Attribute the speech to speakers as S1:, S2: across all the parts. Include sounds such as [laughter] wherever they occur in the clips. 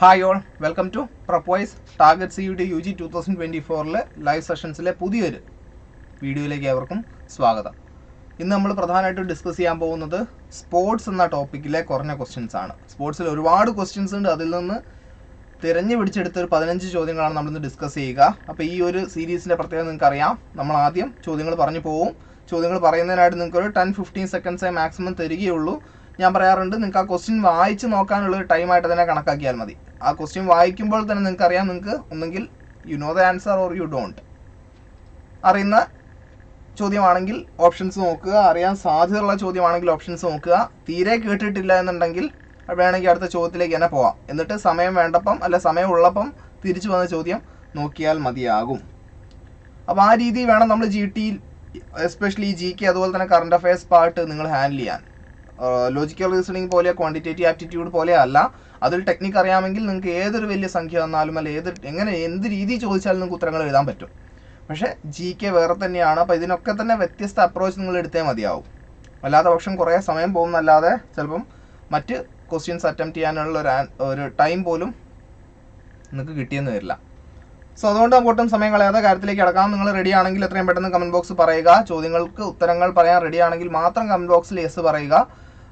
S1: Hi all welcome to propose target C U G two thousand twenty ഫോറിലെ live സെഷൻസിലെ പുതിയൊരു വീഡിയോയിലേക്ക് ഏവർക്കും സ്വാഗതം. ഇന്ന് നമ്മൾ പ്രധാനമായിട്ടും ഡിസ്കസ് ചെയ്യാൻ പോകുന്നത് സ്പോർട്സ് എന്ന ടോപ്പിക്കിലെ കുറഞ്ഞ ക്വസ്റ്റ്യൻസ് ആണ്. സ്പോർട്സിൽ ഒരുപാട് ക്വസ്റ്റ്യൻസ് ഉണ്ട്. അതിൽ നിന്ന് തിരഞ്ഞു പിടിച്ചെടുത്ത ഒരു പതിനഞ്ച് ചോദ്യങ്ങളാണ് നമ്മളിന്ന് ഡിസ്കസ് ചെയ്യുക. അപ്പോൾ ഈ ഒരു സീരീസിന്റെ പ്രത്യേകത നിങ്ങൾക്ക് അറിയാം നമ്മൾ ആദ്യം ചോദ്യങ്ങൾ പറഞ്ഞു പോവും. ചോദ്യങ്ങൾ പറയുന്നതിനായിട്ട് നിങ്ങൾക്ക് ഒരു ടെൻ ഫിഫ്റ്റീൻ സെക്കൻഡ്സേ മാക്സിമം തരികയുള്ളൂ ഞാൻ പറയാറുണ്ട് നിങ്ങൾക്ക് ആ ക്വസ്റ്റ്യൻ വായിച്ച് നോക്കാനുള്ള ഒരു ടൈമായിട്ട് തന്നെ കണക്കാക്കിയാൽ മതി. ആ ക്വസ്റ്റ്യൻ വായിക്കുമ്പോൾ തന്നെ നിങ്ങൾക്ക് അറിയാം നിങ്ങൾക്ക് ഒന്നെങ്കിൽ you know the answer or you don't അറിയുന്ന ചോദ്യമാണെങ്കിൽ ഓപ്ഷൻസ് നോക്കുക അറിയാൻ സാധ്യതയുള്ള ചോദ്യമാണെങ്കിൽ ഓപ്ഷൻസ് നോക്കുക. തീരെ കേട്ടിട്ടില്ല എന്നുണ്ടെങ്കിൽ വേണമെങ്കിൽ അടുത്ത ചോദ്യത്തിലേക്ക് തന്നെ പോവാം. എന്നിട്ട് സമയം വേണ്ടപ്പം അല്ല സമയം ഉള്ളപ്പം തിരിച്ചു വന്ന ചോദ്യം നോക്കിയാൽ മതിയാകും. അപ്പോൾ ആ രീതി വേണം നമ്മൾ G T especially G K അതുപോലെ തന്നെ കറണ്ട് അഫയേഴ്സ് പാർട്ട് നിങ്ങൾ ഹാൻഡിൽ ചെയ്യാൻ. ലോജിക്കൽ റീസണിങ് പോലെ ക്വാണ്ടിറ്റേറ്റീവ് ആപ്റ്റിറ്റ്യൂഡ് പോലെ അല്ല. അതൊരു ടെക്നിക്ക് അറിയാമെങ്കിൽ നിങ്ങൾക്ക് ഏതൊരു വലിയ സംഖ്യ വന്നാലും അല്ല ഏത് എങ്ങനെ എന്ത് രീതി ചോദിച്ചാലും നിങ്ങൾക്ക് ഉത്തരങ്ങൾ എഴുതാൻ പറ്റും. പക്ഷേ ജി കെ വേറെ തന്നെയാണ്. അപ്പോൾ ഇതിനൊക്കെ തന്നെ വ്യത്യസ്ത അപ്രോച്ച് നിങ്ങൾ എടുത്തേ മതിയാവും. അല്ലാത്ത പക്ഷം കുറേ സമയം പോകുന്നല്ലാതെ ചിലപ്പം മറ്റ് ക്വസ്റ്റ്യൻസ് അറ്റംപ്റ്റ് ചെയ്യാനുള്ള ഒരു ഒരു ടൈം പോലും നിങ്ങൾക്ക് കിട്ടിയെന്ന് വരില്ല. സോ അതുകൊണ്ട് അങ്ങോട്ടും സമയം കളയാതെ കാര്യത്തിലേക്ക് അടക്കാം നിങ്ങൾ റെഡി ആണെങ്കിൽ എത്രയും പെട്ടെന്ന് കമന്റ് ബോക്സ് പറയുക. ചോദ്യങ്ങൾക്ക് ഉത്തരങ്ങൾ പറയാൻ റെഡി ആണെങ്കിൽ മാത്രം കമന്റ് ബോക്സിൽ യെസ് പറയുക.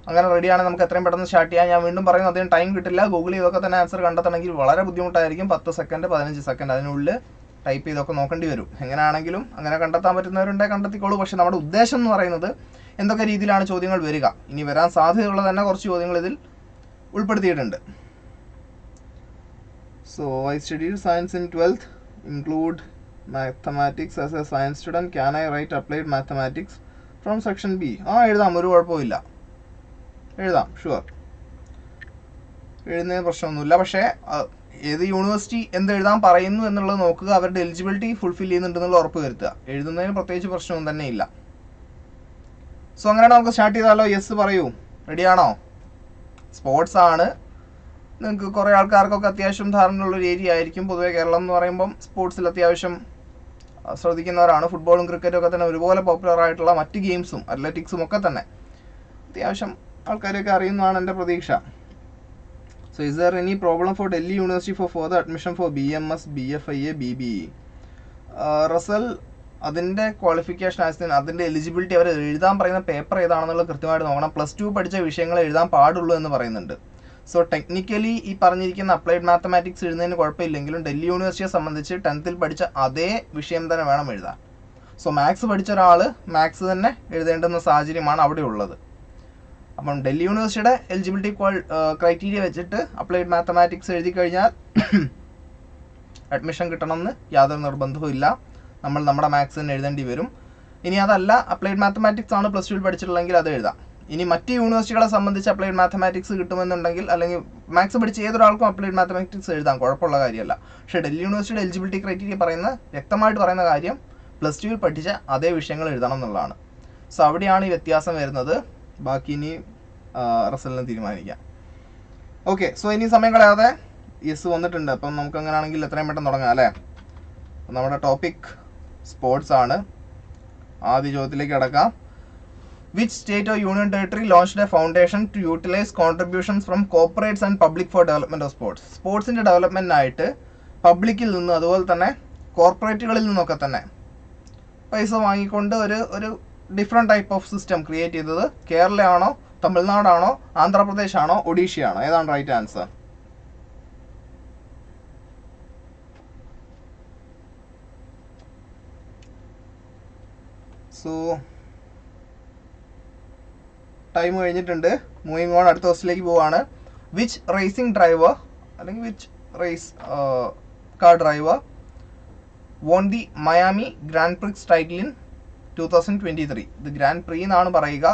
S1: അങ്ങനെ റെഡി ആണെങ്കിൽ നമുക്ക് എത്രയും പെട്ടെന്ന് സ്റ്റാർട്ട് ചെയ്യാം. ഞാൻ വീണ്ടും പറയുന്നു അധികം ടൈം കിട്ടില്ല. ഗൂഗിൾ ഇതൊക്കെ തന്നെ ആൻസർ കണ്ടെത്തണമെങ്കിൽ വളരെ ബുദ്ധിമുട്ടായിരിക്കും. പത്ത് സെക്കൻഡ് പതിനഞ്ച് സെക്കൻഡ് അതിനുള്ളിൽ ടൈപ്പ് ചെയ്തൊക്കെ നോക്കേണ്ടി വരും. എങ്ങനെയാണെങ്കിലും അങ്ങനെ കണ്ടെത്താൻ പറ്റുന്നവരുണ്ടെങ്കിൽ കണ്ടെത്തിക്കോളൂ. പക്ഷേ നമ്മുടെ ഉദ്ദേശം എന്ന് പറയുന്നത് എന്തൊക്കെ രീതിയിലാണ് ചോദ്യങ്ങൾ വരിക? ഇനി വരാൻ സാധ്യതയുള്ള തന്നെ കുറച്ച് ചോദ്യങ്ങൾ ഇതിൽ ഉൾപ്പെടുത്തിയിട്ടുണ്ട്. So I study science in twelfth include mathematics as a science student can I write applied mathematics from section B ആ എഴുതാം. ഒരു കുഴപ്പമില്ല എഴുതാം. ഷുവർ എഴുതുന്നതിന് പ്രശ്നമൊന്നുമില്ല. പക്ഷേ ഏത് യൂണിവേഴ്സിറ്റി എന്ത് എഴുതാൻ പറയുന്നു എന്നുള്ളത് നോക്കുക. അവരുടെ എലിജിബിലിറ്റി ഫുൾഫിൽ ചെയ്യുന്നുണ്ടെന്നുള്ള ഉറപ്പ് വരുത്തുക. എഴുതുന്നതിന് പ്രത്യേകിച്ച് പ്രശ്നമൊന്നും തന്നെ ഇല്ല സോ അങ്ങനെ നമുക്ക് സ്റ്റാർട്ട് ചെയ്താലോ? യെസ് പറയൂ. റെഡിയാണോ സ്പോർട്സ് ആണ്. നിങ്ങൾക്ക് കുറേ ആൾക്കാർക്കൊക്കെ അത്യാവശ്യം ധാരണയുള്ള ഒരു ഏരിയ ആയിരിക്കും. പൊതുവേ കേരളം എന്ന് പറയുമ്പം സ്പോർട്സിൽ അത്യാവശ്യം ശ്രദ്ധിക്കുന്നവരാണ്. ഫുട്ബോളും ക്രിക്കറ്റും ഒക്കെ തന്നെ ഒരുപോലെ പോപ്പുലർ ആയിട്ടുള്ള മറ്റ് ഗെയിംസും അത്ലറ്റിക്സും ഒക്കെ തന്നെ. അത്യാവശ്യം ആൾക്കാരൊക്കെ അറിയുന്നതാണ് എന്റെ പ്രതീക്ഷ. So is there any problem for Delhi university for further admission for B M S B F I A B B E Russell അതിന്റെ ക്വാളിഫിക്കേഷൻ ആസ്തിന് അതിന്റെ എലിജിബിലിറ്റി അവർ എഴുതാൻ പറയുന്ന പേപ്പർ ഏതാണെന്നുള്ളത് കൃത്യമായിട്ട് നോക്കണം. പ്ലസ് ടു പഠിച്ച വിഷയങ്ങൾ എഴുതാൻ പാടുള്ളൂ എന്ന് പറയുന്നുണ്ട്. സോ ടെക്നിക്കലി ഈ പറഞ്ഞിരിക്കുന്ന അപ്ലൈഡ് മാത്തമാറ്റിക്സ് എഴുതുന്നതിന് കുഴപ്പമില്ലെങ്കിലും ഡൽഹി യൂണിവേഴ്സിറ്റിയെ സംബന്ധിച്ച് ടെൻത്തിൽ പഠിച്ച അതേ വിഷയം തന്നെ വേണം എഴുതാൻ. സോ മാത്സ് പഠിച്ച ഒരാൾ മാത്സ് തന്നെ എഴുതേണ്ടുന്ന സാഹചര്യമാണ് അവിടെ ഉള്ളത് അപ്പം ഡൽഹി യൂണിവേഴ്സിറ്റിയുടെ എലിജിബിലിറ്റി ക്വാൾ ക്രൈറ്റീരിയ വെച്ചിട്ട് അപ്ലൈഡ് മാത്തമാറ്റിക്സ് എഴുതി കഴിഞ്ഞാൽ [clears throat] അഡ്മിഷൻ കിട്ടണമെന്ന് യാതൊരു നിർബന്ധവും ഇല്ല. നമ്മൾ നമ്മുടെ മാത്സ് തന്നെ എഴുതേണ്ടി വരും. ഇനി അതല്ല അപ്ലൈഡ് മാത്തമാറ്റിക്സ് ആണ് പ്ലസ് ടുവിൽ പഠിച്ചിട്ടുള്ളെങ്കിൽ അത് എഴുതാം. ഇനി മറ്റ് യൂണിവേഴ്സിറ്റികളെ സംബന്ധിച്ച് അപ്ലൈഡ് മാത്തമാറ്റിക്സ് കിട്ടുമെന്നുണ്ടെങ്കിൽ അല്ലെങ്കിൽ മാത്സ് പഠിച്ച ഏതൊരാൾക്കും അപ്ലൈഡ് മാത്തമാറ്റിക്സ് എഴുതാം കുഴപ്പമുള്ള കാര്യമല്ല. പക്ഷേ ഡൽഹി യൂണിവേഴ്സിറ്റിയുടെ എലിജിബിലിറ്റി ക്രൈറ്റീരിയ പറയുന്ന വ്യക്തമായിട്ട് പറയുന്ന കാര്യം പ്ലസ് ടുവിൽ പഠിച്ച അതേ വിഷയങ്ങൾ എഴുതണം എന്നുള്ളതാണ്. സോ അവിടെയാണ് ഈ വ്യത്യാസം വരുന്നത്. ബാക്കി ഇനി റസലിനെ തീരുമാനിക്കാം. ഓക്കെ സോ ഇനി സമയം കളയാതെ യെസ് വന്നിട്ടുണ്ട്. അപ്പം നമുക്ക് അങ്ങനെയാണെങ്കിൽ എത്രയും പെട്ടെന്ന് തുടങ്ങാം അല്ലേ? നമ്മുടെ ടോപ്പിക് സ്പോർട്സ് ആണ്. ആദ്യ ചോദ്യത്തിലേക്ക് കിടക്കാം. Which state of union territory launch a foundation to utilise contributions from corporates and public for development of sports സ്പോർട്സിന്റെ ഡെവലപ്മെന്റിനായിട്ട് പബ്ലിക്കിൽ നിന്ന് അതുപോലെ തന്നെ കോർപ്പറേറ്റുകളിൽ നിന്നൊക്കെ തന്നെ പൈസ വാങ്ങിക്കൊണ്ട് ഒരു ഒരു different type of system create ചെയ്തത് കേരളയാണോ തമിഴ്നാടാണോ ആന്ധ്രാപ്രദേശാണോ ഒഡീഷയാണോ? ഏതാണ് റൈറ്റ് ആൻസർ സോ ടൈം കഴിഞ്ഞിട്ടുണ്ട്. മൂവിങ് ഓൺ അടുത്ത ക്വസ്റ്റിലേക്ക് പോവാണ്. വിച്ച് റേസിംഗ് ഡ്രൈവർ അല്ലെങ്കിൽ which race car driver won the Miami grand prix title in two thousand twenty three ഇത് ഗ്രാൻഡ് പ്രീ എന്നാണ് പറയുക.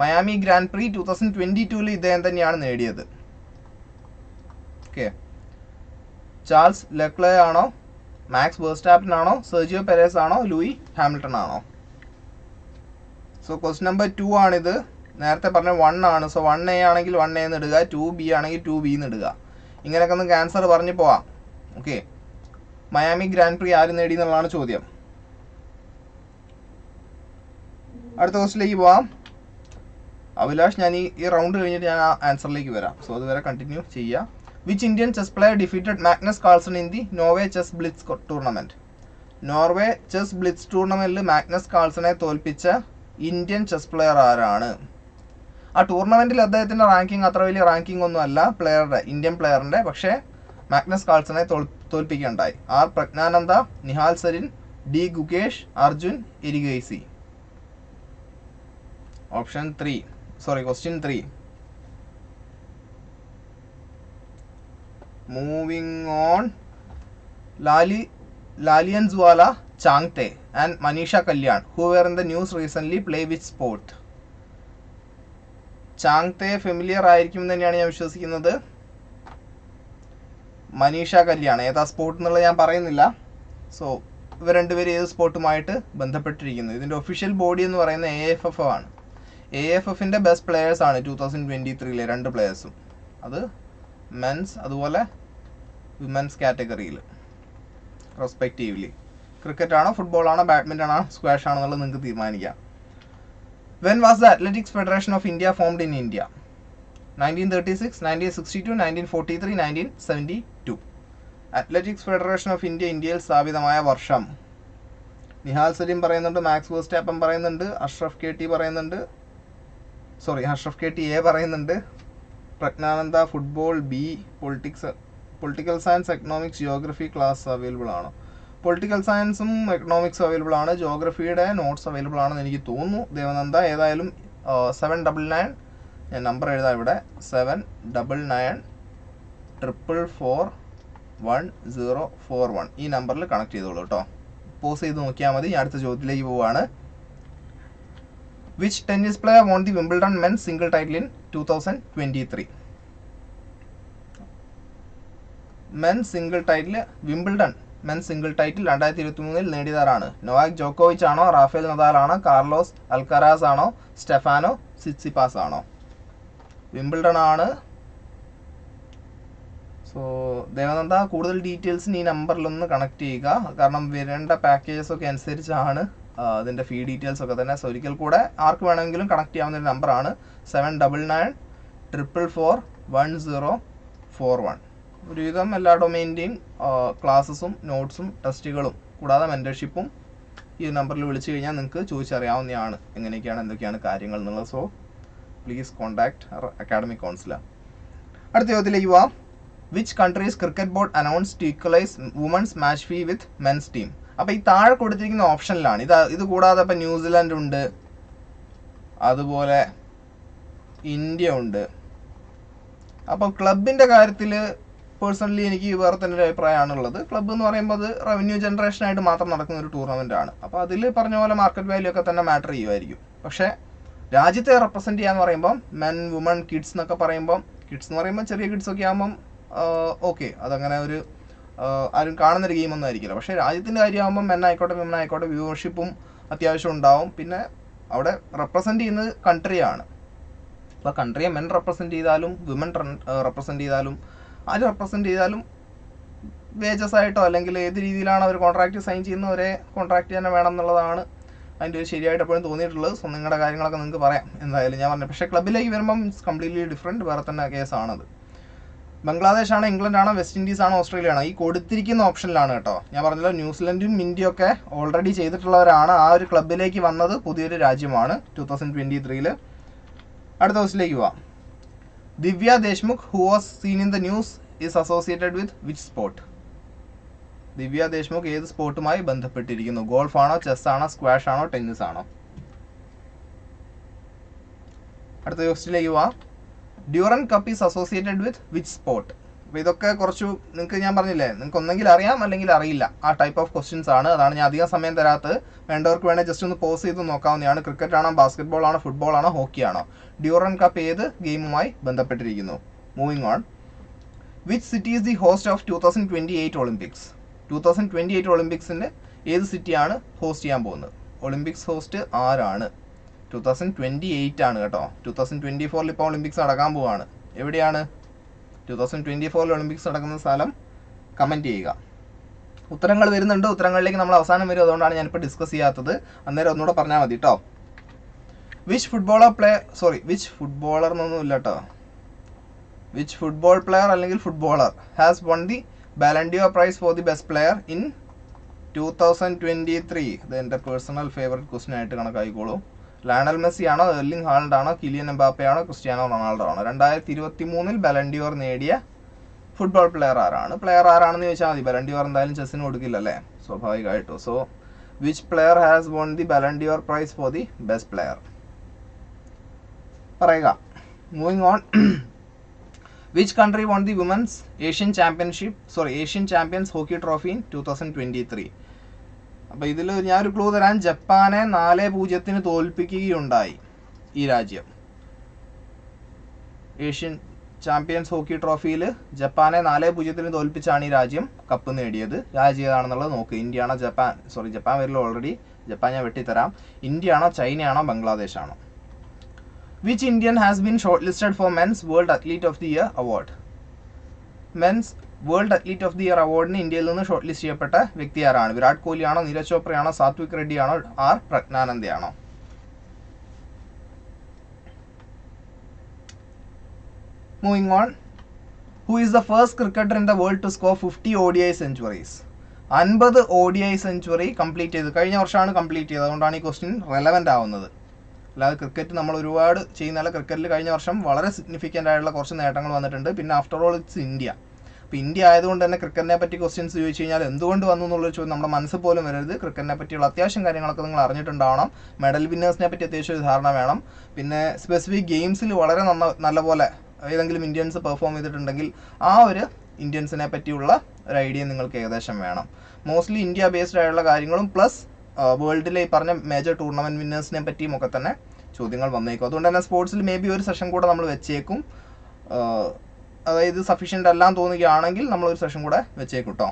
S1: Miami grand prix two thousand twenty ടൂവിൽ ഇദ്ദേഹം തന്നെയാണ് നേടിയത്. ഓക്കെ ചാൾസ് ലെക്ലേ ആണോ? മാക്സ് ബേർസ്റ്റാപ്പിൻ ആണോ? സെർജിയോ പെരേസ് ആണോ? ലൂയി ഹാമിൽട്ടൺ ആണോ? സോ ക്വസ്റ്റ്യൻ നമ്പർ ടു ആണിത്. നേരത്തെ പറഞ്ഞ വൺ ആണ്. സോ വൺ എ ആണെങ്കിൽ വൺ എന്ന് ഇടുക ടു ബി ആണെങ്കിൽ ടു ബി എന്ന് ഇടുക ഇങ്ങനെയൊക്കെ ഒന്ന് ക്യാൻസർ പറഞ്ഞു പോവാം. ഓക്കെ മയാമി ഗ്രാൻഡ് പ്രീ ആര് നേടി എന്നുള്ളതാണ് ചോദ്യം. അടുത്ത ക്വസ്റ്റിലേക്ക് പോവാം. അഭിലാഷ് ഞാൻ ഈ ഈ റൗണ്ട് കഴിഞ്ഞിട്ട് ഞാൻ ആ ആൻസറിലേക്ക് വരാം. സോ അതുവരെ കണ്ടിന്യൂ ചെയ്യുക which Indian chess player defeated Magnus Carlsen in the Norway chess blitz tournament Norway chess blitz ടൂർണമെന്റിൽ മാഗ്നസ് കാൾസനെ തോൽപ്പിച്ച ഇന്ത്യൻ ചെസ് പ്ലെയർ ആരാണ്? ആ ടൂർണമെന്റിൽ അദ്ദേഹത്തിന്റെ റാങ്കിങ് അത്ര വലിയ റാങ്കിങ് ഒന്നും അല്ല പ്ലെയറുടെ ഇന്ത്യൻ പ്ലെയറിന്റെ പക്ഷേ മാഗ്നസ് കാൾസനെ തോൽ തോൽപ്പിക്കുകയുണ്ടായി. R Praggnanandhaa Nihal Sarin D Gukesh Arjun Erigaisi option three sorry question three moving on Lali Lallianzuala Chhangte and Manisha Kalyan who were in the news recent play which sport Chhangte familiar ആയിരിക്കും തന്നെയാണ് ഞാൻ വിശ്വസിക്കുന്നത്. മനീഷ കല്യാൺ ഏതാ sport എന്നുള്ളത് ഞാൻ പറയുന്നില്ല. So ഇവർ രണ്ടുപേരും ഏത് സ്പോർട്ടുമായിട്ട് ബന്ധപ്പെട്ടിരിക്കുന്നു? ഇതിന്റെ ഒഫീഷ്യൽ ബോഡി എന്ന് പറയുന്നത് എ എഫ് എഫ് ആണ്. എ എഫ് എഫിന്റെ ബെസ്റ്റ് പ്ലെയേഴ്സ് ആണ് ടൂ തൗസൻഡ് ട്വന്റി ത്രീയിലെ രണ്ട് പ്ലെയേഴ്സും അത് മെൻസ് അതുപോലെ വിമൻസ് കാറ്റഗറിയിൽ റെസ്പെക്റ്റീവ്ലി ക്രിക്കറ്റ് ആണോ ഫുട്ബോൾ ആണോ ബാഡ്മിന്റൺ ആണോ സ്ക്വാഷ് ആണോ എന്നുള്ളത് നിങ്ങൾക്ക് തീരുമാനിക്കാം. When was the athletics federation of India formed in India nineteen thirty six nineteen sixty two nineteen forty three nineteen seventy two athletics federation of India ഇന്ത്യയിൽ സ്ഥാപിതമായ വർഷം. നിഹാൽ സലീം പറയുന്നുണ്ട് മാക്സ് വേസ്റ്റാപ്പൻ പറയുന്നുണ്ട് അഷ്റഫ് കെ ടി പറയുന്നുണ്ട് sorry Ashraf K T A പറയുന്നുണ്ട്. Praggnanandhaa football B politics political science economics geography class available ആണ്. Political സയൻസും എക്കണോമിക്സും അവൈലബിൾ ആണ്. ജോഗ്രഫിയുടെ നോട്ട്സ് അവൈലബിൾ ആണെന്ന് എനിക്ക് തോന്നുന്നു. ദേവനന്ദ ഏതായാലും സെവൻ ഡബിൾ നയൻ ഞാൻ നമ്പർ എഴുതാം ഇവിടെ. Seven double nine triple four one zero four one ഈ നമ്പറിൽ കണക്ട് ചെയ്തോളൂ കേട്ടോ. പോസ് ചെയ്ത് നോക്കിയാൽ മതി. അടുത്ത ചോദ്യത്തിലേക്ക് പോവാണ്. Which tennis player won the Wimbledon men single title in two thousand twenty three men single title Wimbledon men single title രണ്ടായിരത്തി ഇരുപത്തി മൂന്നിൽ നേടിയതാരാണ്? നൊവാക് ജോക്കോവിച്ച് ആണോ റാഫേൽ നദാൽ ആണോ കാർലോസ് അൽക്കറാസ് ആണോ സ്റ്റെഫാനോ സിറ്റ്സിപാസ് ആണോ? വിംബിൾഡൺ ആണ്. സോ ദേവനന്ദ കൂടുതൽ ഡീറ്റെയിൽസിന് ഈ നമ്പറിലൊന്ന് കണക്ട് ചെയ്യുക. കാരണം വരേണ്ട പാക്കേജസ് ഒക്കെ അനുസരിച്ചാണ് ആ, അതിന്റെ ഫീ ഡീറ്റെയിൽസ് ഒക്കെ തന്നെ. സോ ഒരിക്കൽ കൂടെ ആർക്ക് വേണമെങ്കിലും കണക്ട് ചെയ്യാവുന്ന ഒരു നമ്പറാണ് seven double nine triple four one zero four one ഒരുവിധം എല്ലാ ഡൊമൈന്റെയും ക്ലാസ്സസും നോട്ട്സും ടെസ്റ്റുകളും കൂടാതെ മെന്റർഷിപ്പും ഈ നമ്പറിൽ വിളിച്ചു കഴിഞ്ഞാൽ നിങ്ങൾക്ക് ചോദിച്ചറിയാവുന്നതാണ് എങ്ങനെയൊക്കെയാണ് എന്തൊക്കെയാണ് കാര്യങ്ങൾ എന്നുള്ളത്. So please contact academic counsellor അടുത്ത ചോദ്യത്തിലേക്ക് പോവാം. Which countries cricket board announce to equalise women's match fee with men's team അപ്പോൾ ഈ താഴെ കൊടുത്തിരിക്കുന്ന ഓപ്ഷനിലാണ്. ഇത് ഇത് കൂടാതെ ഇപ്പം ന്യൂസിലാൻഡ് ഉണ്ട് അതുപോലെ ഇന്ത്യ ഉണ്ട് അപ്പോൾ ക്ലബിന്റെ കാര്യത്തിൽ പേഴ്സണലി എനിക്ക് വേറെ തന്നെ ഒരു അഭിപ്രായമാണുള്ളത്. ക്ലബ്ബ് എന്ന് പറയുമ്പോൾ അത് റവന്യൂ ജനറേഷനായിട്ട് മാത്രം നടക്കുന്ന ഒരു ടൂർണമെന്റ് ആണ്. അപ്പോൾ അതിൽ പറഞ്ഞ പോലെ മാർക്കറ്റ് വാല്യൂ ഒക്കെ തന്നെ മാറ്റർ ചെയ്യുമായിരിക്കും. പക്ഷേ രാജ്യത്തെ റെപ്രസെന്റ് ചെയ്യാന്ന് പറയുമ്പോൾ മെൻ വുമൺ കിഡ്സ് എന്നൊക്കെ പറയുമ്പോൾ കിഡ്സ് എന്ന് പറയുമ്പോൾ ചെറിയ കിഡ്സ് ഒക്കെ ആകുമ്പം ഓക്കെ അതങ്ങനെ ഒരു ആരും കാണുന്നൊരു ഗെയിമൊന്നും ആയിരിക്കില്ല. പക്ഷേ രാജ്യത്തിന്റെ കാര്യമാകുമ്പോൾ മെൻ ആയിക്കോട്ടെ വിമൻ ആയിക്കോട്ടെ വ്യൂവർഷിപ്പും അത്യാവശ്യം ഉണ്ടാവും. പിന്നെ അവിടെ റെപ്രസെന്റ് ചെയ്യുന്നത് കൺട്രിയാണ് അപ്പോൾ കൺട്രിയെ മെൻ റെപ്രസെന്റ് ചെയ്താലും വിമൻ റെപ്രസെന്റ് ചെയ്താലും ആര് റെപ്രസെന്റ് ചെയ്താലും വേജസ് ആയിട്ടോ അല്ലെങ്കിൽ ഏത് രീതിയിലാണ് അവർ കോൺട്രാക്റ്റ് സൈൻ ചെയ്യുന്ന ഒരേ കോൺട്രാക്റ്റ് തന്നെ വേണം എന്നുള്ളതാണ് അതിന്റെ ഒരു ശരിയായിട്ട് എപ്പോഴും തോന്നിയിട്ടുള്ളത്. സോ നിങ്ങളുടെ കാര്യങ്ങളൊക്കെ നിങ്ങൾക്ക് പറയാം. എന്തായാലും ഞാൻ പറഞ്ഞു പക്ഷേ ക്ലബിലേക്ക് വരുമ്പം ഇറ്റ്സ് കംപ്ലീറ്റ്ലി ഡിഫറെന്റ് വേറെ തന്നെ കേസാണത് ബംഗ്ലാദേശ് ആണോ ഇംഗ്ലണ്ട് ആണോ വെസ്റ്റ് ഇൻഡീസ് ആണോ ഓസ്ട്രേലിയ ആണോ ഈ കൊടുത്തിരിക്കുന്ന ഓപ്ഷനിലാണ് കേട്ടോ. ഞാൻ പറഞ്ഞല്ലോ ന്യൂസിലൻഡും ഇന്ത്യയും ഒക്കെ ഓൾറെഡി ചെയ്തിട്ടുള്ളവരാണ്. ആ ഒരു ക്ലബിലേക്ക് വന്നത് പുതിയൊരു രാജ്യമാണ് ടു തൗസൻഡ് ട്വന്റി ത്രീയിൽ അടുത്ത ഹൗസിലേക്ക് പോവാം. Divya Deshmukh who was seen in the news is associated with which sport Divya Deshmukh ഏത് സ്പോർട്ടുമായി ബന്ധപ്പെട്ടിരിക്കുന്നു? ഗോൾഫ് ആണോ ചെസ് ആണോ സ്ക്വാഷ് ആണോ ടെന്നീസ് ആണോ? അടുത്ത ക്വസ്റ്റിലേക്ക് പോവാം. Durand cup is associated with which sport അപ്പോൾ ഇതൊക്കെ കുറച്ച് നിങ്ങൾക്ക് ഞാൻ പറഞ്ഞില്ലേ നിങ്ങൾക്ക് ഒന്നെങ്കിൽ അറിയാം അല്ലെങ്കിൽ അറിയില്ല. ആ ടൈപ്പ് ഓഫ് ക്വസ്റ്റ്യൻസ് ആണ്. അതാണ് ഞാൻ അധികം സമയം തരാത്തത് വേണ്ടവർക്ക് വേണേൽ ജസ്റ്റ് ഒന്ന് പോസ് ചെയ്ത് നോക്കാവുന്നതാണ്. ക്രിക്കറ്റ് ആണോ ബാസ്കറ്റ്ബോൾ ആണോ ഫുട്ബോൾ ആണോ ഹോക്കി ആണോ? ഡ്യൂറൻ കപ്പ് ഏത് ഗെയിമുമായി ബന്ധപ്പെട്ടിരിക്കുന്നു? Moving on which city is the host of two thousand twenty eight Olympics two thousand twenty eight ഒളിമ്പിക്സിന്റെ ഏത് സിറ്റിയാണ് ഹോസ്റ്റ് ചെയ്യാൻ പോകുന്നത്? ഒളിമ്പിക്സ് ഹോസ്റ്റ് ആരാണ്? ടൂ തൗസൻഡ് ട്വന്റി എയ്റ്റ് ആണ് കേട്ടോ. ടു തൗസൻഡ് ട്വന്റി ഫോറിൽ ഇപ്പോൾ ഒളിമ്പിക്സ് നടക്കാൻ പോവാണ്. എവിടെയാണ്? ടു തൗസൻഡ് ട്വന്റി ഫോറിൽ ഒളിമ്പിക്സ് നടക്കുന്ന സ്ഥലം കമന്റ് ചെയ്യുക. ഉത്തരങ്ങൾ വരുന്നുണ്ട്. ഉത്തരങ്ങളിലേക്ക് നമ്മൾ അവസാനം വരും. അതുകൊണ്ടാണ് ഞാനിപ്പോൾ ഡിസ്കസ് ചെയ്യാത്തത്. അന്നേരം ഒന്നുകൂടെ പറഞ്ഞാൽ മതി കേട്ടോ which footballer play sorry which footballer എന്നൊന്നും ഇല്ല കേട്ടോ വിച്ച് ഫുട്ബോൾ പ്ലെയർ അല്ലെങ്കിൽ footballer has won the Ballon d'Or prize for the best player in two thousand twenty three ഇത് എന്റെ പേഴ്സണൽ ഫേവററ്റ് ക്വസ്റ്റ്യൻ ആയിട്ട് കണക്കായിക്കോളൂ ലയണൽ മെസ്സി ആണോ എർലിംഗ് ഹാൾഡ് ആണോ കിലിയൻ എംബാപ്പെ ആണോ ക്രിസ്ത്യാനോ റൊണാൾഡോ ആണോ രണ്ടായിരത്തി ഇരുപത്തി മൂന്നിൽ ബലൻഡിയോർ നേടിയ ഫുട്ബോൾ പ്ലെയർ ആരാണ്? പ്ലെയർ ആരാണെന്ന് ചോദിച്ചാൽ മതി. ബലൻഡിയോർ എന്തായാലും ചെസ്സിന് കൊടുക്കില്ല അല്ലേ സ്വാഭാവികമായിട്ടും so which player has won the Ballon d'Or prize for the best player പറയുക. Moving on which country won the women's Asian championship sorry Asian champions hockey trophy in two thousand twenty three അപ്പോൾ ഇതിൽ ഞാനൊരു clue തരാൻ ജപ്പാനെ നാല് പൂജ്യത്തിന് തോൽപ്പിക്കുകയുണ്ടായി ഈ രാജ്യം. Asian champions hockey ട്രോഫിയിൽ ജപ്പാനെ നാല് പൂജ്യത്തിന് തോൽപ്പിച്ചാണ് ഈ രാജ്യം കപ്പ് നേടിയത്. രാജ്യം നോക്ക്. ഇന്ത്യ ആണോ ജപ്പാൻ? സോറി ജപ്പാൻ വരില്ല ഓൾറെഡി ജപ്പാൻ ഞാൻ വെട്ടിത്തരാം. ഇന്ത്യ ആണോ ചൈനയാണോ ബംഗ്ലാദേശ് ആണോ which Indian has been short listed for men's world athlete of the year award men's world athlete of the year അവാർഡിന് ഇന്ത്യയിൽ നിന്ന് ഷോർട്ട് ലിസ്റ്റ് ചെയ്യപ്പെട്ട വ്യക്തി ആരാണ് വിരാട് കോഹ്ലിയാണോ നീരജ് ചോപ്രയാണോ സാത്വിക് റെഡ്ഡിയാണോ R പ്രജ്ഞാനന്ദയാണോ? Moving on who is the first cricketer in the world to score fifty O D I centuries അൻപത് O D I century complete ചെയ്ത് കഴിഞ്ഞ വർഷമാണ് കംപ്ലീറ്റ് ചെയ്തത്. അതുകൊണ്ടാണ് ഈ ക്വസ്റ്റ്യൻ റെലവന്റ് ആവുന്നത്. അല്ലാതെ ക്രിക്കറ്റ് നമ്മൾ ഒരുപാട് ചെയ്യുന്നതല്ല. ക്രിക്കറ്റിൽ കഴിഞ്ഞ വർഷം വളരെ സിഗ്നിഫിക്കന്റ് ആയിട്ടുള്ള കുറച്ച് നേട്ടങ്ങൾ വന്നിട്ടുണ്ട്. പിന്നെ ആഫ്റ്റർ ഓൾ ഇറ്റ്സ് ഇന്ത്യ അപ്പോൾ ഇന്ത്യ ആയതുകൊണ്ട് തന്നെ ക്രിക്കറ്റിനെ പറ്റി ക്വസ്റ്റ്യൻസ് ചോദിച്ചു കഴിഞ്ഞാൽ എന്തുകൊണ്ട് വന്നു എന്നുള്ളൊരു ചോദ്യം നമ്മുടെ മനസ്സിൽ പോലും വരരുത്. ക്രിക്കറ്റിനെ പറ്റിയുള്ള അത്യാവശ്യം കാര്യങ്ങളൊക്കെ നിങ്ങൾ അറിഞ്ഞിട്ടുണ്ടാവണം. മെഡൽ വിന്നേഴ്സിനെ പറ്റി അത്യാവശ്യം ഒരു ധാരണ വേണം. പിന്നെ സ്പെസിഫിക് ഗെയിംസിൽ വളരെ നന്ന നല്ലപോലെ ഏതെങ്കിലും ഇന്ത്യൻസ് പെർഫോം ചെയ്തിട്ടുണ്ടെങ്കിൽ ആ ഒരു ഇന്ത്യൻസിനെ പറ്റിയുള്ള ഒരു ഐഡിയ നിങ്ങൾക്ക് ഏകദേശം വേണം. മോസ്റ്റ്ലി ഇന്ത്യ ബേസ്ഡ് ആയുള്ള കാര്യങ്ങളും പ്ലസ് വേൾഡിലെ ഈ പറഞ്ഞ മേജർ ടൂർണമെന്റ് വിന്നേഴ്സിനെ പറ്റിയും ഒക്കെ തന്നെ ചോദ്യങ്ങൾ വന്നേക്കും. അതുകൊണ്ട് തന്നെ സ്പോർട്സിൽ മേ ബി ഒരു സെഷൻ കൂടെ നമ്മൾ വെച്ചേക്കും. അതായത് സഫീഷ്യന്റ് അല്ലാന്ന് തോന്നുകയാണെങ്കിൽ നമ്മൾ ഒരു സെഷൻ കൂടെ വെച്ചേക്കും കേട്ടോ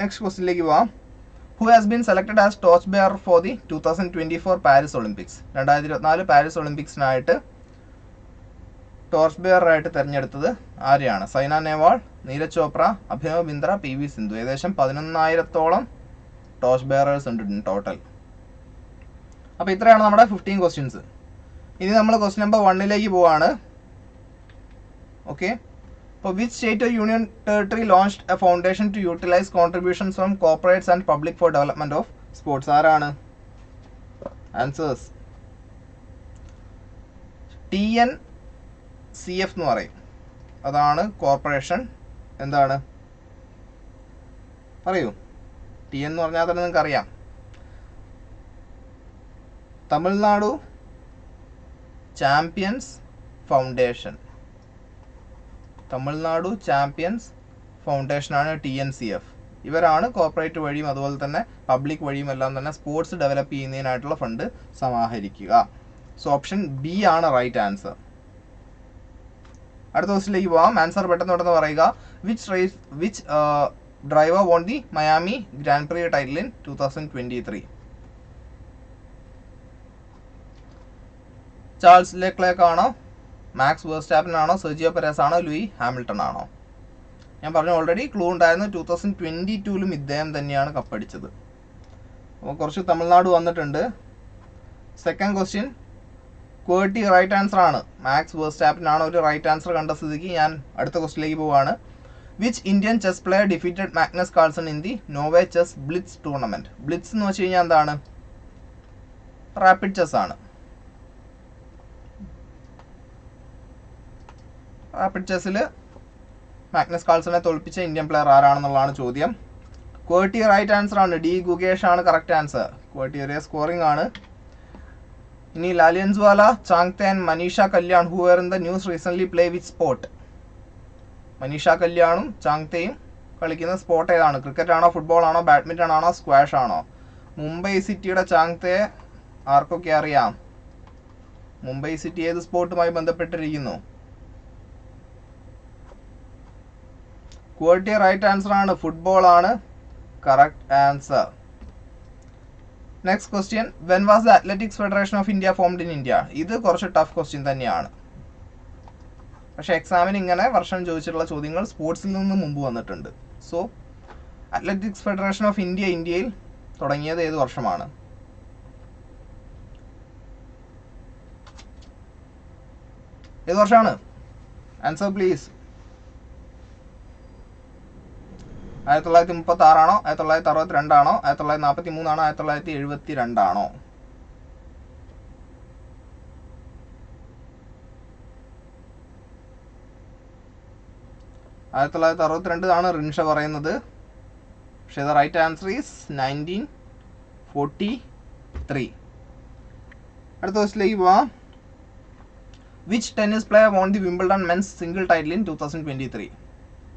S1: നെക്സ്റ്റ് ക്വസ്റ്റിനിലേക്ക് പോവാം. Who has been selected as torch bearer for the two thousand twenty four Paris Olympics രണ്ടായിരത്തി ഇരുപത്തിനാല് പാരീസ് ഒളിമ്പിക്സിനായിട്ട് ടോർച്ച് ബെയറായിട്ട് തിരഞ്ഞെടുത്തത് ആരെയാണ്? Saina Nehwal Neeraj Chopra Abhinav Bindra P V Sindhu. ഏകദേശം പതിനൊന്നായിരത്തോളം ടോർച്ച് ബെയറേഴ്സ് ഉണ്ട് ടോട്ടൽ അപ്പോൾ ഇത്രയാണ് നമ്മുടെ ഫിഫ്റ്റീൻ ക്വസ്റ്റ്യൻസ് ഇനി നമ്മൾ ക്വസ്റ്റ്യൻ നമ്പർ വണ്ണിലേക്ക് പോവാണ്. ഓക്കെ അപ്പോൾ which state union territory launched a foundation to utilise contributions from corporates and public for development of sports ആരാണ്? Answers T N C F എന്ന് പറയും. അതാണ് കോർപ്പറേഷൻ എന്താണ്? പറയൂ. ടി എന്ന് പറഞ്ഞാൽ തന്നെ നിങ്ങൾക്ക് അറിയാം Tamil Nadu champions foundation Tamil Nadu champions ഫൗണ്ടേഷനാണ് T N C F. ഇവരാണ് കോർപ്പറേറ്റ് വഴിയും അതുപോലെ തന്നെ പബ്ലിക് വഴിയും എല്ലാം തന്നെ സ്പോർട്സ് ഡെവലപ്പ് ചെയ്യുന്നതിനായിട്ടുള്ള ഫണ്ട് സമാഹരിക്കുക. സോ ഓപ്ഷൻ ബി ആണ് റൈറ്റ് ആൻസർ. അടുത്ത ക്വസ്റ്റിലേക്ക് പോവാം. ആൻസർ പെട്ടെന്ന് പെട്ടെന്ന് പറയുക. Which race which driver won the Miami grand prix title in two thousand twenty three Charles Leclerc Max Verstappen ആണോ സെർജിയോ പെരേസ് ആണോ ലൂയി ഹാമിൽട്ടൺ ആണോ ഞാൻ പറഞ്ഞു ഓൾറെഡി ക്ലൂ ഉണ്ടായിരുന്നു ടൂ തൗസൻഡ് ട്വന്റി ടൂവിലും ഇദ്ദേഹം തന്നെയാണ് കപ്പടിച്ചത് അപ്പോൾ കുറച്ച് തമിഴ്നാട് വന്നിട്ടുണ്ട്. സെക്കൻഡ് ക്വസ്റ്റ്യൻ ക്വേർട്ടി റൈറ്റ് ആൻസർ ആണ്. മാക്സ് വേർസ്റ്റാപ്പിൻ ആണോ ഒരു റൈറ്റ് ആൻസർ കണ്ട സ്ഥിതിക്ക് ഞാൻ അടുത്ത ക്വസ്റ്റിലേക്ക് പോവാണ്. Which Indian chess player defeated Magnus Carlsen in the Norway chess blitz tournament blitz എന്ന് വെച്ച് കഴിഞ്ഞാൽ എന്താണ്? റാപ്പിഡ് ചെസ് ആണ്. റാപ്പിഡ് ചെസ്സിൽ മാഗ്നസ് കാൾസനെ തോൽപ്പിച്ച ഇന്ത്യൻ പ്ലെയർ ആരാണെന്നുള്ളതാണ് ചോദ്യം. ക്വേർട്ടി റൈറ്റ് ആൻസർ ആണ്. ഡി ഗുഗേഷ് ആണ് കറക്റ്റ് ആൻസർ ക്വേർട്ടി ഒരേ സ്കോറിംഗ് ആണ്. ഇനി ലാലിയൻസ്വാല Chhangte and Manisha Kalyan who are in the news recently play with sport Manisha കല്യാണും ചാങ്തെയും കളിക്കുന്ന സ്പോർട്ട് ഏതാണ്? ക്രിക്കറ്റ് ആണോ ഫുട്ബോൾ ആണോ ബാഡ്മിന്റൺ ആണോ സ്ക്വാഷ് ആണോ? മുംബൈ സിറ്റിയുടെ ചാങ്തെ ആർക്കൊക്കെ അറിയാം? മുംബൈ സിറ്റി ഏത് സ്പോർട്ടുമായി ബന്ധപ്പെട്ടിരിക്കുന്നു? ക്വാളിറ്റി റൈറ്റ് ആൻസർ ആണ് ഫുട്ബോൾ ആണ്. Correct answer. Next question when was the athletics federation of India formed in India? ഇത് കുറച്ച് ടഫ് ക്വസ്റ്റ്യൻ തന്നെയാണ്. പക്ഷേ എക്സാമിന് ഇങ്ങനെ വർഷം ചോദിച്ചിട്ടുള്ള ചോദ്യങ്ങൾ സ്പോർട്സിൽ നിന്ന് മുമ്പ് വന്നിട്ടുണ്ട്. So athletics federation of India ഇന്ത്യയിൽ തുടങ്ങിയത് ഏത് വർഷമാണ്? ഏത് വർഷമാണ്? Answer please. ആയിരത്തി തൊള്ളായിരത്തി മുപ്പത്തി ആറാണോ ആയിരത്തി തൊള്ളായിരത്തി അറുപത്തി രണ്ടാണോ ആയിരത്തി തൊള്ളായിരത്തി നാൽപ്പത്തി മൂന്നാണോ ആയിരത്തി തൊള്ളായിരത്തി എഴുപത്തി രണ്ടാണോ ആയിരത്തി തൊള്ളായിരത്തി അറുപത്തിരണ്ട് ആണ് റിൻഷ പറയുന്നത്. പക്ഷേ the right answer is nineteen forty three അടുത്ത ക്വസ്റ്റിലേക്ക് പോവാം. Which tennis player won the Wimbledon men's single title in two thousand twenty three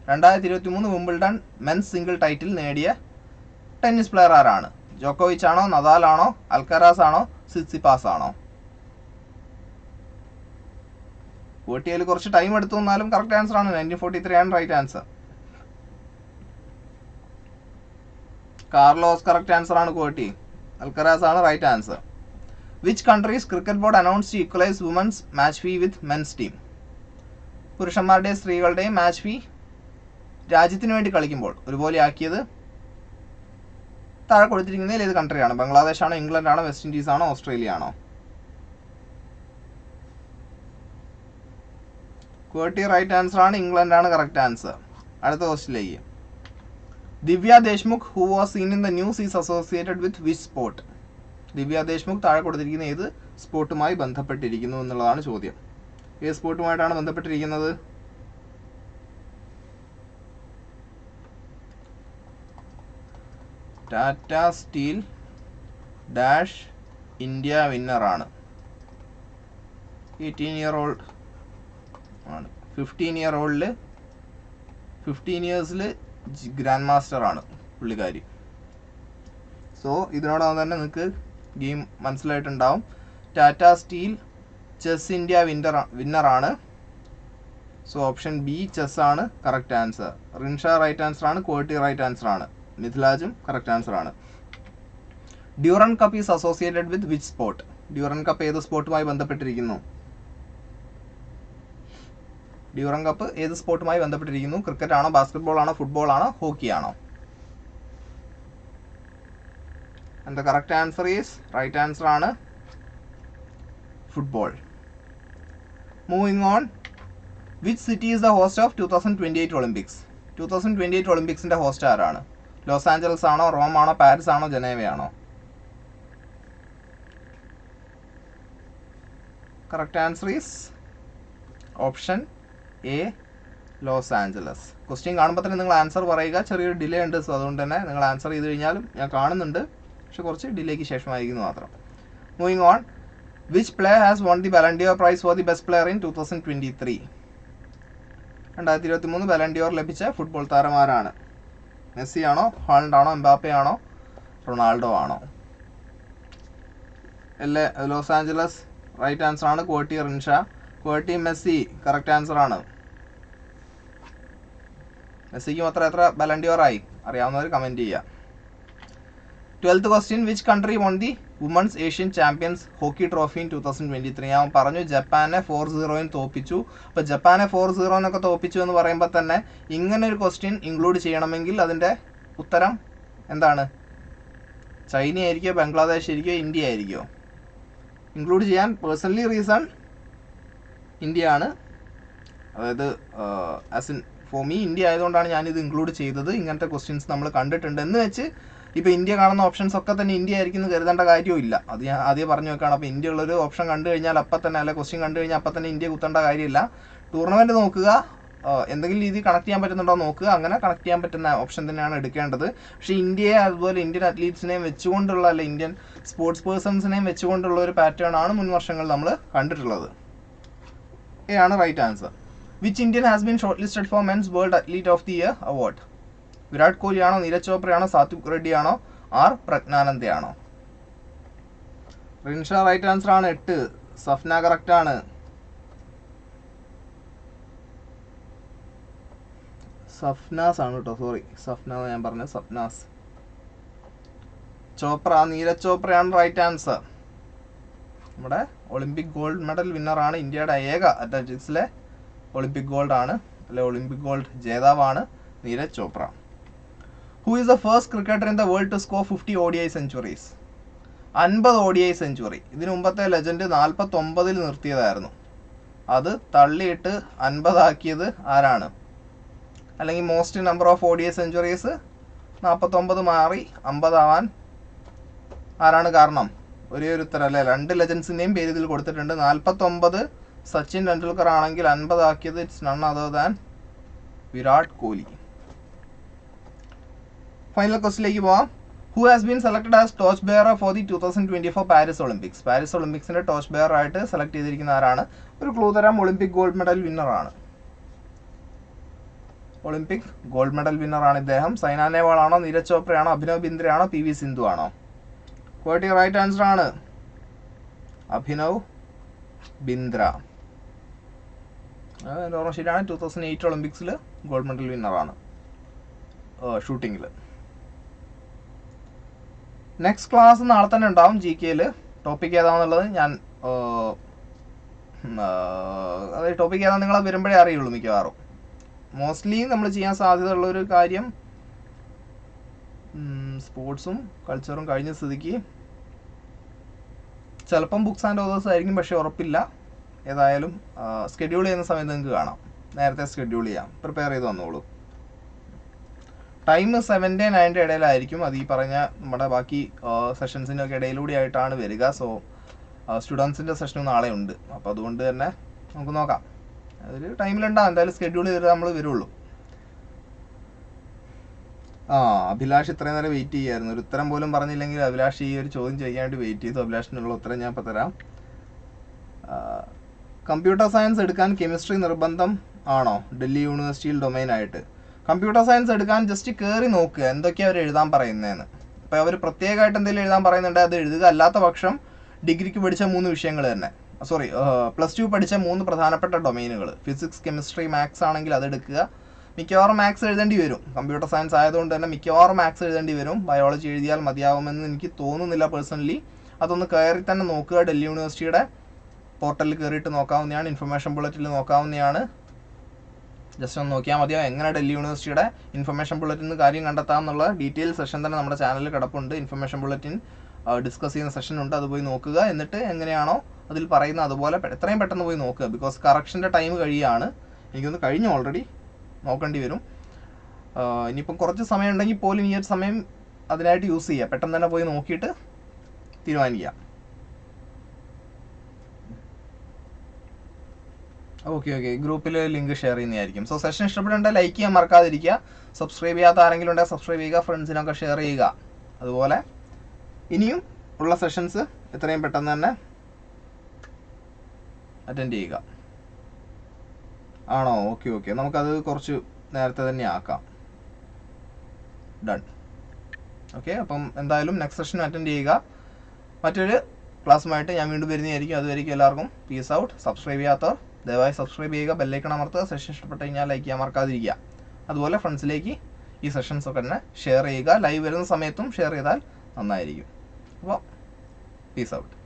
S1: രണ്ടായിരത്തി ഇരുപത്തി മൂന്ന് വിംബിൾഡൺ മെൻസ് സിംഗിൾ ടൈറ്റിൽ നേടിയ ടെന്നീസ് പ്ലെയർ ആരാണ്? ജോക്കോവിച്ച് ആണോ നദാൽ ആണോ അൽക്കറാസ് ആണോ സിസിപാസ് ആണോ? ഓട്ടിയിൽ കുറച്ച് ടൈം എടുത്തു വന്നാലും കറക്റ്റ് ആൻസർ ആണ്. നയന്റീൻ ഫോർട്ടി ത്രീ ആണ് right answer Carlos correct answer ആണ് കോട്ടി അൽക്കറാസ് ആണ് right answer which countries cricket board announce equalise women's match fee with men's team പുരുഷന്മാരുടെയും സ്ത്രീകളുടെയും മാച്ച് ഫീ രാജ്യത്തിന് വേണ്ടി കളിക്കുമ്പോൾ ഒരുപോലെ ആക്കിയത് താഴെ കൊടുത്തിരിക്കുന്നതിൽ ഏത് ആണോ? ഇംഗ്ലണ്ട് ആണോ വെസ്റ്റ് ഇൻഡീസ് ആണോ ഓസ്ട്രേലിയ ആണോ? കോട്ടി റൈറ്റ് ആൻസർ ആണ് ഇംഗ്ലണ്ട് ആണ് കറക്റ്റ് ആൻസർ അടുത്ത ക്വസ്റ്റിലേക്ക് Divya Deshmukh who was seen in the news is associated with which sport Divya Deshmukh താഴെ കൊടുത്തിരിക്കുന്ന ഏത് സ്പോർട്ടുമായി ബന്ധപ്പെട്ടിരിക്കുന്നു എന്നുള്ളതാണ് ചോദ്യം. ഏത് സ്പോർട്ടുമായിട്ടാണ് ബന്ധപ്പെട്ടിരിക്കുന്നത്? ടാറ്റ സ്റ്റീൽ ഡാഷ് ഇന്ത്യ വിന്നറാണ് എയ്റ്റീൻ ഇയർ ഓൾഡ് ആണ്. ഫിഫ്റ്റീൻ ഇയർ ഓൾഡിൽ ഫിഫ്റ്റീൻ ഇയേഴ്സിൽ ഗ്രാൻഡ് മാസ്റ്റർ ആണ് പുള്ളിക്കാരി. സോ ഇതിനോടൊപ്പം തന്നെ നിങ്ങൾക്ക് ഗെയിം മനസ്സിലായിട്ടുണ്ടാവും. Tata Steel chess India winner വിന്നറാണ് so option B chess ആണ്. Correct answer Rinsha right answer ആണ് ക്വാളിറ്റി റൈറ്റ് ആൻസർ ആണ്. മിഥിലാജും കറക്റ്റ് ആൻസർ ആണ്. Durand cup is associated with which sport Durand cup ഏത് സ്പോർട്ടുമായി ബന്ധപ്പെട്ടിരിക്കുന്നു? ഡ്യൂറൻ കപ്പ് ഏത് സ്പോർട്ടുമായി ബന്ധപ്പെട്ടിരിക്കുന്നു? ക്രിക്കറ്റ് ആണോ ബാസ്കറ്റ്ബോൾ ആണോ ഫുട്ബോൾ ആണോ ഹോക്കി ആണോ? And the correct answer is right answer ആണ് football moving on which city is the host of two thousand twenty eight Olympics two thousand twenty eight ഒളിമ്പിക്സിന്റെ host ആരാണ്? Los Angeles ആണോ Rome ആണോ Paris ആണോ ജനേവയാണോ? Correct answer is option A Los Angeles question കാണുമ്പോൾ തന്നെ നിങ്ങൾ answer പറയുക. ചെറിയൊരു delay ഉണ്ട് സോ അതുകൊണ്ട് തന്നെ നിങ്ങൾ ആൻസർ ചെയ്ത് കഴിഞ്ഞാലും ഞാൻ കാണുന്നുണ്ട്. പക്ഷെ കുറച്ച് ഡിലേക്ക് ശേഷമായിരിക്കുന്നു മാത്രം. Moving on which player has won the Ballon d'Or prize for the best player in two thousand twenty three രണ്ടായിരത്തി ഇരുപത്തി മൂന്ന് ബലൻഡിയോർ ലഭിച്ച ഫുട്ബോൾ താരമാരാണ്? മെസ്സി ആണോ ഹാൾഡ് ആണോ എംബാപ്പെ ആണോ റൊണാൾഡോ ആണോ അല്ലേ? ലോസ് ആഞ്ചലസ് റൈറ്റ് ആൻസർ ആണ് got it Rinsha. Got it Messi correct answer ആണ് മെസ്സിക്ക് മാത്രം എത്ര ബലണ്ടിയോറായി അറിയാവുന്നവർ കമന്റ് ചെയ്യുക twelfth question which country won the women's Asian champions hockey trophy in two thousand twenty three ഞാൻ പറഞ്ഞു ജപ്പാനെ ഫോർ സീറോയും തോപ്പിച്ചു. അപ്പോൾ ജപ്പാനെ ഫോർ സീറോ എന്നൊക്കെ തോപ്പിച്ചു എന്ന് പറയുമ്പോൾ തന്നെ ഇങ്ങനെ ഒരു ക്വസ്റ്റ്യൻ ഇൻക്ലൂഡ് ചെയ്യണമെങ്കിൽ അതിന്റെ ഉത്തരം എന്താണ്? ചൈന ആയിരിക്കോ ബംഗ്ലാദേശ് ആയിരിക്കോ ഇന്ത്യ ആയിരിക്കോ? ഇൻക്ലൂഡ് ചെയ്യാൻ പേഴ്സണലി റീസൺ ഇന്ത്യ ആണ്. അതായത് as in for me India ആയതുകൊണ്ടാണ് ഞാനിത് ഇൻക്ലൂഡ് ചെയ്തത്. ഇങ്ങനത്തെ ക്വസ്റ്റ്യൻസ് നമ്മൾ കണ്ടിട്ടുണ്ട്. എന്ന് വെച്ച് ഇപ്പോൾ ഇന്ത്യ കാണുന്ന ഓപ്ഷൻസ് ഒക്കെ തന്നെ ഇന്ത്യ ആയിരിക്കും എന്ന് കരുതേണ്ട കാര്യവും ഇല്ല. അത് ഞാൻ ആദ്യം പറഞ്ഞു വെക്കാണ്. അപ്പോൾ ഇന്ത്യ ഉള്ളൊരു ഓപ്ഷൻ കണ്ടു കഴിഞ്ഞാൽ അപ്പം തന്നെ അല്ലെ ക്വസ്റ്റ്യൻ കണ്ടു കഴിഞ്ഞാൽ അപ്പം തന്നെ ഇന്ത്യ കുത്തേണ്ട കാര്യമില്ല. ടൂർണമെന്റ് നോക്കുക എന്തെങ്കിലും രീതിയിൽ കണക്ട് ചെയ്യാൻ പറ്റുന്നുണ്ടോ നോക്കുക. അങ്ങനെ കണക്ട് ചെയ്യാൻ പറ്റുന്ന ഓപ്ഷൻ തന്നെയാണ് എടുക്കേണ്ടത്. പക്ഷേ ഇന്ത്യയെ അതുപോലെ ഇന്ത്യൻ അത്ലീറ്റ്സിനെയും വെച്ചുകൊണ്ടുള്ള അല്ലെ ഇന്ത്യൻ സ്പോർട്സ് പേഴ്സൺസിനെയും വെച്ചുകൊണ്ടുള്ള ഒരു പാറ്റേൺ ആണ് മുൻ വർഷങ്ങൾ നമ്മൾ കണ്ടിട്ടുള്ളത്. A right answer which Indian has been shortlisted for men's world athlete of the year award Virat Kohli ആണോ നീരജ് ചോപ്രയാണോ സാത്വിക് റെഡ്ഡി ആണോ ആർ പ്രജ്ഞാനന്ദയാണോ? റിൻഷ റൈറ്റ് ആൻസർ ആണ് എട്ട് സഫ്ന കറക്റ്റ് ആണ്. സഫ്നാസ് ആണ് കേട്ടോ സോറി സഫ്ന ഞാൻ പറഞ്ഞത് സഫ്നാസ്. ചോപ്ര നീരജ് ചോപ്രയാണ് റൈറ്റ് ആൻസർ നമ്മുടെ ഒളിമ്പിക് ഗോൾഡ് മെഡൽ വിന്നറാണ് ഇന്ത്യയുടെ ഏക അത്ലറ്റിക്സിലെ ഒളിമ്പിക് ഗോൾഡ് ആണ് അല്ലെ Olympic gold ജേതാവാണ് Neeraj Chopra. Who is the first cricketer in the world to score fifty O centuries അൻപത് ഒ ഡി ഐ സെഞ്ചുറി ഇതിനു മുമ്പത്തെ ലെജൻഡ് നാൽപ്പത്തൊമ്പതിൽ നിർത്തിയതായിരുന്നു. അത് തള്ളിയിട്ട് അൻപതാക്കിയത് ആരാണ്? അല്ലെങ്കിൽ most number of O D I centuries നാൽപ്പത്തൊമ്പത് മാറി അമ്പതാവാൻ ആരാണ് കാരണം? ഒരേ ഒരു ഉത്തരം അല്ലേ? രണ്ട് ലെജൻസിന്റെയും പേര് ഇതിൽ കൊടുത്തിട്ടുണ്ട്. നാൽപ്പത്തൊമ്പത് സച്ചിൻ ടെണ്ടുൽക്കർ ആണെങ്കിൽ അൻപതാക്കിയത് it's none other than Virat Kohli. Final ക്വസ്റ്റിലേക്ക് പോവാം. Who has been selected as torch bearer for the two thousand twenty four Paris Olympics Paris ഒളിമ്പിക്സിന്റെ torch bearer ആയിട്ട് സെലക്ട് ചെയ്തിരിക്കുന്ന ആരാണ്? ഒരു ക്ലൂ തരാം ഒളിമ്പിക് ഗോൾഡ് മെഡൽ വിന്നർ ആണ്. Olympic gold medal winner ആണ് ഇദ്ദേഹം. സൈന നെഹ്വാൾ ആണോ നീരജ് ചോപ്രയാണോ? അഭിനവ് ബിന്ദ്രയാണോ? പി വി സിന്ധു ആണോ? ക്വാട്ടി റൈറ്റ് ആൻസർ ആണ്. അഭിനവ് ബിന്ദ്ര. ഓർമ്മ ശരിയാണ്? ടൂ തൗസൻഡ് എയ്റ്റ് ഒളിമ്പിക്സിൽ ഗോൾഡ് മെഡൽ വിന്നറാണ് ഷൂട്ടിങ്ങിൽ നെക്സ്റ്റ് ക്ലാസ് നാളെ തന്നെ ഉണ്ടാവും ജി കെയിൽ ടോപ്പിക് ഏതാണെന്നുള്ളത് ഞാൻ അതായത് ടോപ്പിക് ഏതാ നിങ്ങളെ വരുമ്പോഴേ അറിയുള്ളൂ മിക്കവാറും. മോസ്റ്റ്ലി നമ്മൾ ചെയ്യാൻ സാധ്യതയുള്ള ഒരു കാര്യം സ്പോർട്സും കൾച്ചറും കഴിഞ്ഞ സ്ഥിതിക്ക് ചിലപ്പം ബുക്സ് ആൻഡ് ഓതേഴ്സ് ആയിരിക്കും പക്ഷേ ഉറപ്പില്ല. ഏതായാലും സ്കെഡ്യൂൾ ചെയ്യുന്ന സമയത്ത് നിങ്ങൾക്ക് കാണാം. നേരത്തെ സ്കെഡ്യൂൾ ചെയ്യാം. പ്രിപ്പയർ ചെയ്ത് വന്നോളൂ. ടൈം സെവന്റെ നയന്റെ ഇടയിലായിരിക്കും അത് ഈ പറഞ്ഞ നമ്മുടെ ബാക്കി സെഷൻസിനൊക്കെ ഇടയിലൂടെ ആയിട്ടാണ് വരിക. സോ സ്റ്റുഡൻസിന്റെ സെഷനും നാളെ ഉണ്ട്. അപ്പോൾ അതുകൊണ്ട് തന്നെ നമുക്ക് നോക്കാം. അതൊരു ടൈമിലുണ്ടാകും എന്തായാലും ഷെഡ്യൂൾ ചെയ്തിട്ട് നമ്മൾ വരുള്ളൂ. ആ അഭിലാഷ് ഇത്രയും നേരം വെയിറ്റ് ചെയ്യായിരുന്നു. ഒരു ഉത്തരം പോലും പറഞ്ഞില്ലെങ്കിൽ അഭിലാഷ് ഈ ഒരു ചോദ്യം ചെയ്യാനായിട്ട് വെയിറ്റ് ചെയ്തു. അഭിലാഷിനുള്ള ഉത്തരം ഞാൻ ഇപ്പോൾ തരാം. കമ്പ്യൂട്ടർ സയൻസ് എടുക്കാൻ കെമിസ്ട്രി നിർബന്ധം ആണോ? ഡൽഹി യൂണിവേഴ്സിറ്റിയിൽ ഡൊമൈൻ ആയിട്ട്. കമ്പ്യൂട്ടർ സയൻസ് എടുക്കാൻ ജസ്റ്റ് കയറി നോക്കുക എന്തൊക്കെയാണ് അവർ എഴുതാൻ പറയുന്നതെന്ന് അപ്പോൾ അവർ പ്രത്യേകമായിട്ട് എന്തെങ്കിലും എഴുതാൻ പറയുന്നുണ്ട് അത് എഴുതുക. അല്ലാത്ത പക്ഷം ഡിഗ്രിക്ക് പഠിച്ച മൂന്ന് വിഷയങ്ങൾ തന്നെ. സോറി പ്ലസ് ടു പഠിച്ച മൂന്ന് പ്രധാനപ്പെട്ട ഡൊമൈനുകൾ ഫിസിക്സ് കെമിസ്ട്രി മാത്സ് ആണെങ്കിൽ അത് എടുക്കുക. മിക്കവാറും മാത്സ് എഴുതേണ്ടി വരും. കമ്പ്യൂട്ടർ സയൻസ് ആയതുകൊണ്ട് തന്നെ മിക്കവാറും മാത്സ് എഴുതേണ്ടി വരും. ബയോളജി എഴുതിയാൽ മതിയാവുമെന്ന് എനിക്ക് തോന്നുന്നില്ല പേഴ്സണലി അതൊന്ന് കയറി തന്നെ നോക്കുക. ഡൽഹി യൂണിവേഴ്സിറ്റിയുടെ പോർട്ടലിൽ കയറിയിട്ട് നോക്കാവുന്നതാണ് ഇൻഫർമേഷൻ ബുള്ളറ്റിൽ നോക്കാവുന്നതാണ്. ജസ്റ്റ് ഒന്ന് നോക്കിയാൽ മതിയോ എങ്ങനെ ഡൽഹി യൂണിവേഴ്സിറ്റിയുടെ ഇൻഫർമേഷൻ ബുള്ളറ്റിൻ കാര്യം കണ്ടെത്താം എന്നുള്ള ഡീറ്റെയിൽ സെഷൻ തന്നെ നമ്മുടെ ചാനലിൽ കിടപ്പുണ്ട്. ഇൻഫർമേഷൻ ബുള്ളറ്റിൻ ഡിസ്കസ് ചെയ്യുന്ന സെഷൻ ഉണ്ട്. അത് പോയി നോക്കുക. എന്നിട്ട് എങ്ങനെയാണോ അതിൽ പറയുന്ന അതുപോലെ എത്രയും പെട്ടെന്ന് പോയി നോക്കുക. ബിക്കോസ് കറക്ഷന്റെ ടൈം കഴിയാണ്. എനിക്കൊന്ന് കഴിഞ്ഞു ഓൾറെഡി നോക്കേണ്ടി വരും. ഇനിയിപ്പം കുറച്ച് സമയം ഉണ്ടെങ്കിൽ പോലും ഈ ഒരു സമയം അതിനായിട്ട് യൂസ് ചെയ്യുക പെട്ടെന്ന് തന്നെ പോയി നോക്കിയിട്ട് തീരുമാനിക്കുക ഓക്കെ ഓക്കെ ഗ്രൂപ്പിൽ ലിങ്ക് ഷെയർ ചെയ്യുന്നതായിരിക്കും. സോ സെഷൻ ഇഷ്ടപ്പെട്ടുണ്ടെങ്കിൽ ലൈക്ക് ചെയ്യാൻ മറക്കാതിരിക്കുക. സബ്സ്ക്രൈബ് ചെയ്യാത്ത ആരെങ്കിലും ഉണ്ടെങ്കിൽ സബ്സ്ക്രൈബ് ചെയ്യുക. ഫ്രണ്ട്സിനൊക്കെ ഷെയർ ചെയ്യുക. അതുപോലെ ഇനിയും ഉള്ള സെഷൻസ് എത്രയും പെട്ടെന്ന് തന്നെ അറ്റൻഡ് ചെയ്യുക. ആണോ? ഓക്കെ ഓക്കെ നമുക്കത് കുറച്ച് നേരത്തെ തന്നെ ആക്കാം. ഡൺ ഓക്കെ അപ്പം എന്തായാലും നെക്സ്റ്റ് സെഷൻ അറ്റൻഡ് ചെയ്യുക. മറ്റൊരു ക്ലാസ്സുമായിട്ട് ഞാൻ വീണ്ടും വരുന്നതായിരിക്കും. അതുവരേക്കും എല്ലാവർക്കും പീസ് ഔട്ട് സബ്സ്ക്രൈബ് ചെയ്യാത്തവർ ദയവായി സബ്സ്ക്രൈബ് ചെയ്യുക ബെല്ലൈക്കൺ അമർത്തുക സെഷൻ ഇഷ്ടപ്പെട്ട് കഴിഞ്ഞാൽ ലൈക്ക് ചെയ്യാൻ മറക്കാതിരിക്കുക. അതുപോലെ ഫ്രണ്ട്സിലേക്ക് ഈ സെഷൻസ് ഒക്കെ തന്നെ ഷെയർ ചെയ്യുക. ലൈവ് വരുന്ന സമയത്തും ഷെയർ ചെയ്താൽ നന്നായിരിക്കും. അപ്പോൾ പീസ് ഔട്ട്